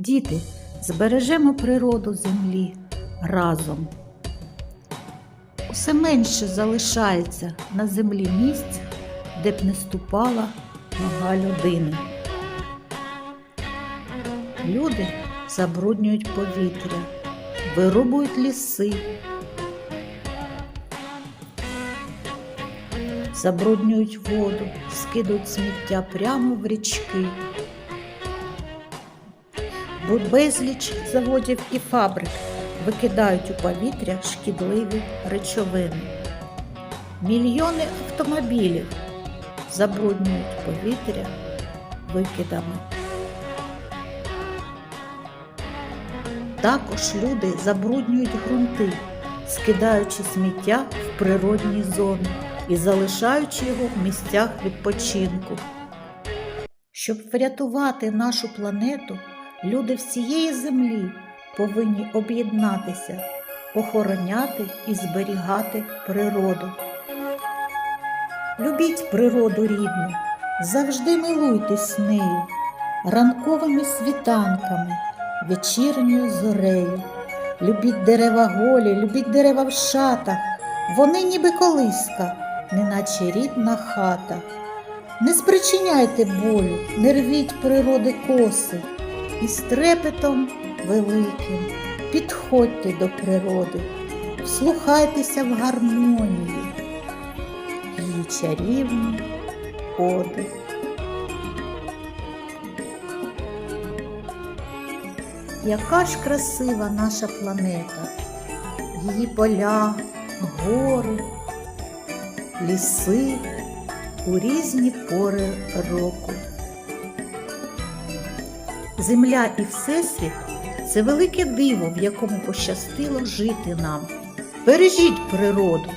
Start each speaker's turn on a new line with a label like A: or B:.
A: Діти, збережемо природу землі разом. Усе менше залишається на землі місць, де б не ступала нога людини. Люди забруднюють повітря, вирубують ліси, забруднюють воду, скидують сміття прямо в річки. Безліч заводів і фабрик викидають у повітря шкідливі речовини. Мільйони автомобілів забруднюють повітря викидами. Також люди забруднюють ґрунти, скидаючи сміття в природні зони і залишаючи його в місцях відпочинку. Щоб врятувати нашу планету, люди всієї землі повинні об'єднатися, охороняти і зберігати природу. Любіть природу рідну, завжди милуйтесь нею, ранковими світанками, вечірньою зорею. Любіть дерева голі, любіть дерева в шатах, вони ніби колиска, неначе рідна хата. Не спричиняйте болю, не рвіть природи коси, і з трепетом великим підходьте до природи, вслухайтеся в гармонію, її чарівні оди. Яка ж красива наша планета, її поля, гори, ліси у різні пори року. Земля і Всесвіт це велике диво, в якому пощастило жити нам. Бережіть природу,